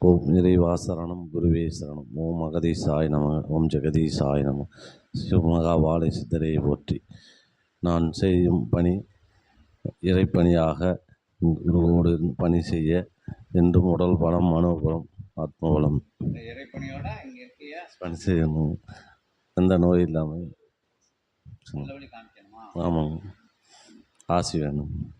ஓம் இறைவாசரணம் குருவே சரணம். ஓம் அகதீசாய் நம ஓம் ஜெகதீசாய் நம. சிவமகா வாழை சித்தரை போற்றி. நான் செய்யும் பணி இறைப்பணியாக குருவோடு பணி செய்ய என்றும் உடல் பலம் மனோபலம் ஆத்மபலம் பணி செய்யணும். எந்த நோய் இல்லாமல். ஆமாங்க. ஆசி வேணும்.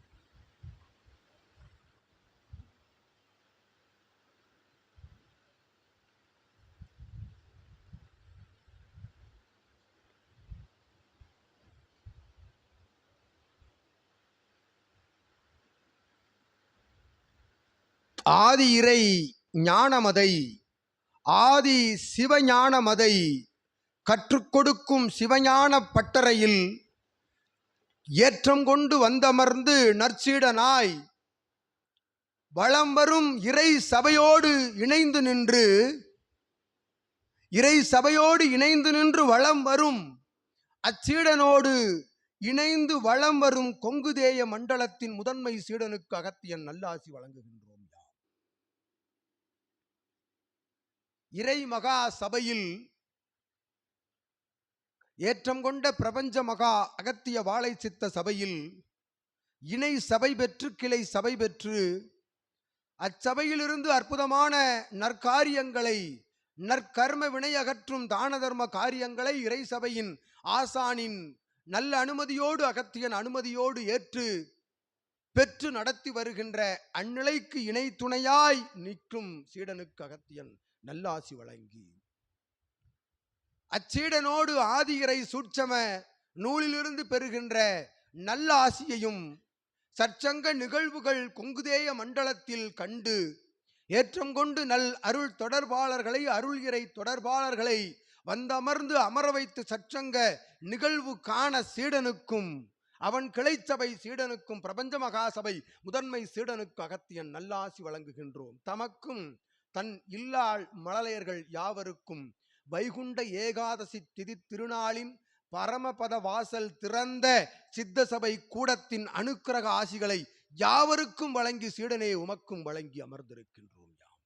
ஆதி இறை ஞானமதை ஆதி சிவஞானமதை கற்றுக்கொடுக்கும் சிவஞான பட்டறையில் ஏற்றம் கொண்டு வந்தமர்ந்து நற்சீடனாய் வளம் வரும் இறை சபையோடு இணைந்து நின்று இறை சபையோடு இணைந்து நின்று வலம் வரும் அச்சீடனோடு இணைந்து வலம் வரும் கொங்குதேய மண்டலத்தின் முதன்மை சீடனுக்கு அகத்தியன் நல்லாசி வழங்குகின்றோம் யாம். இறை மகா சபையில் ஏற்றம் கொண்ட பிரபஞ்ச மகா அகத்திய வாழை சித்த சபையில் இணை சபை பெற்று கிளை சபை பெற்று அச்சபையிலிருந்து அற்புதமான நற்காரியங்களை நற்கர்ம வினை அகற்றும் தான தர்ம காரியங்களை இறை சபையின் ஆசானின் நல்ல அனுமதியோடு அகத்தியன் அனுமதியோடு ஏற்று பெற்று நடத்தி வருகின்ற அந்நிலைக்கு இணை துணையாய் நிற்கும் சீடனுக்கு அகத்தியன். நல்லாசி வழங்கி. அச்சீடனோடு ஆதியரை சூட்சம நூலிலிருந்து பெறுகின்ற நல்ல ஆசியையும் சற்சங்க நிகழ்வுகள் கொங்குதேய மண்டலத்தில் கண்டு ஏற்றம் கொண்டு நல் அருள் தொடர்பாளர்களை அருள் இறை தொடர்பாளர்களை வந்தமர்ந்து அமர வைத்து சற்சங்க நிகழ்வு காண சீடனுக்கும் அவன் கிளைச்சபை சீடனுக்கும் பிரபஞ்ச மகாசபை முதன்மை சீடனுக்கு அகத்தியன் நல்லாசி வழங்குகின்றோம். தமக்கும் தன் இல்லாள் மழலையர்கள் யாவருக்கும்? வைகுண்ட ஏகாதசி திதி திருநாளின் பரமபத வாசல் திறந்த சித்த சபை கூடத்தின் அனுக்கிரக ஆசிகளை யாவருக்கும் வழங்கி சீடனே உமக்கும் வழங்கி அமர்ந்திருக்கின்றோம் யாம்.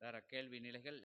வேற கேள்வி நிலைகள்?